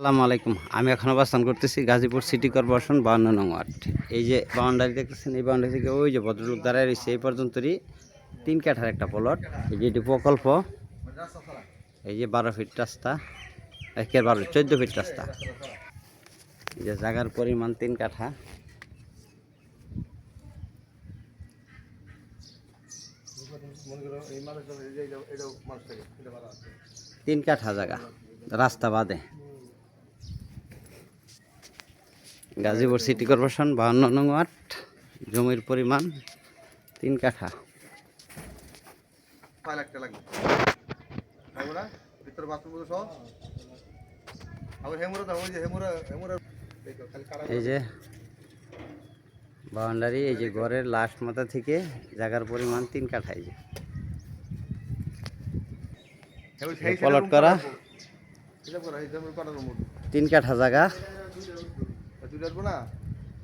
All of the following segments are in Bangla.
আসসালামু আলাইকুম। আমি এখন অবস্থান করতেছি গাজীপুর সিটি কর্পোরেশন বাউন্ন নং ওয়ার্ড। এই যে বাউন্ডারি দেখতেছেন, এই বাউন্ডারি থেকে ওই যে ভদ্রলোক দাঁড়ায় রয়েছে, এই পর্যন্তই তিন কাঠার একটা প্লট এই যে এটি প্রকল্প। এই যে বারো ফিট রাস্তা একের বারো চোদ্দ ফিট রাস্তা। এই যে জায়গার পরিমাণ তিন কাঠা। তিন কাঠা জায়গা, রাস্তা বাদে। গাজীপুর সিটি কর্পোরেশন বাহান্ন নং ওয়ার্ড জমির পরিমাণ তিন কাঠা। এই যে বাউন্ডারি এই যে ঘরের লাস্ট মাথা থেকে জায়গার পরিমাণ তিন কাঠা এই যে। প্লট করা। হিসাব করা তিন কাঠা জায়গা। তুই আসব না?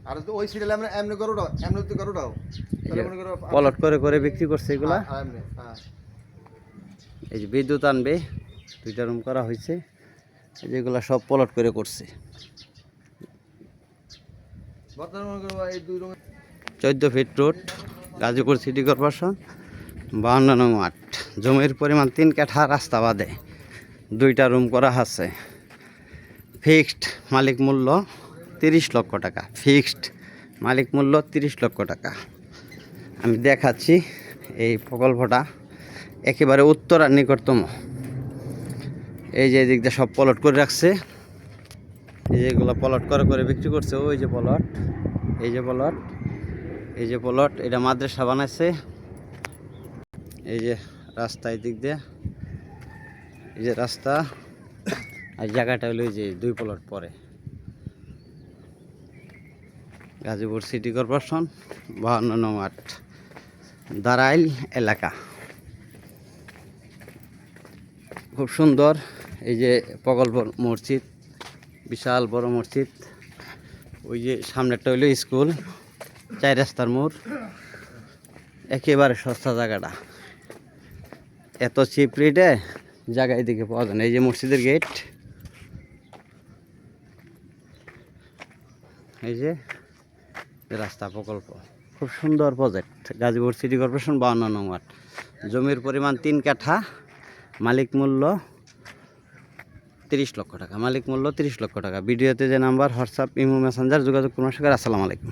আর ওই সিরিয়াল আমরা এমনি করো এমনি করো মনে করো প্লট করে করে বিক্রি করছে এগুলা? হ্যাঁ, হ্যাঁ। এই যে বিদ্যুৎ আনবে দুইটা রুম করা হয়েছে এই যেগুলা সব প্লট করে করছে। চোদ্দ feet road Gazipur city corporation বাহান্ন নং আট জমির পরিমাণ তিন কাঠা রাস্তা বাদে দুইটা রুম করা আছে। ফিক্সড মালিক মূল্য তিরিশ লক্ষ টাকা, ফিক্সড মালিক মূল্য তিরিশ লক্ষ টাকা। আমি দেখাচ্ছি এই প্রকল্পটা একেবারে উত্তর আর নিকটতম। এই যে এদিক দিয়ে সব পলট করে রাখছে। এই যেগুলো প্লট করে করে বিক্রি করছে, ওই যে পলট এই যে পলট এই যে পলট এটা মাদ্রাসা বানাইছে। এই যে রাস্তা এই দিক দিয়ে, এই যে রাস্তা, আর জায়গাটা হলো যে দুই পলট পরে। গাজীপুর সিটি কর্পোরেশন, বাহান্ন নং আট দারাইল এলাকা। খুব সুন্দর এই যে প্রকল্প মসজিদ, বিশাল বড় মসজিদ। ওই যে সামনেরটা হইল স্কুল চাই রাস্তার মোড়। একেবারে সস্তা জায়গাটা। এত চিপ রেটে জায়গা এদিকে পাওয়া যায় না। এই যে মসজিদের গেট এই যে রাস্তা প্রকল্প। খুব সুন্দর প্রজেক্ট গাজীপুর সিটি কর্পোরেশন বাউন্ন নং ওয়ার্ড। জমির পরিমাণ তিন কাঠা, মালিক মূল্য তিরিশ লক্ষ টাকা। মালিক মূল্য তিরিশ লক্ষ টাকা। ভিডিওতে যে নাম্বার, হোয়াটসঅ্যাপ, ইমো, মেসেঞ্জার যোগাযোগ করুন। আসসালামু আলাইকুম।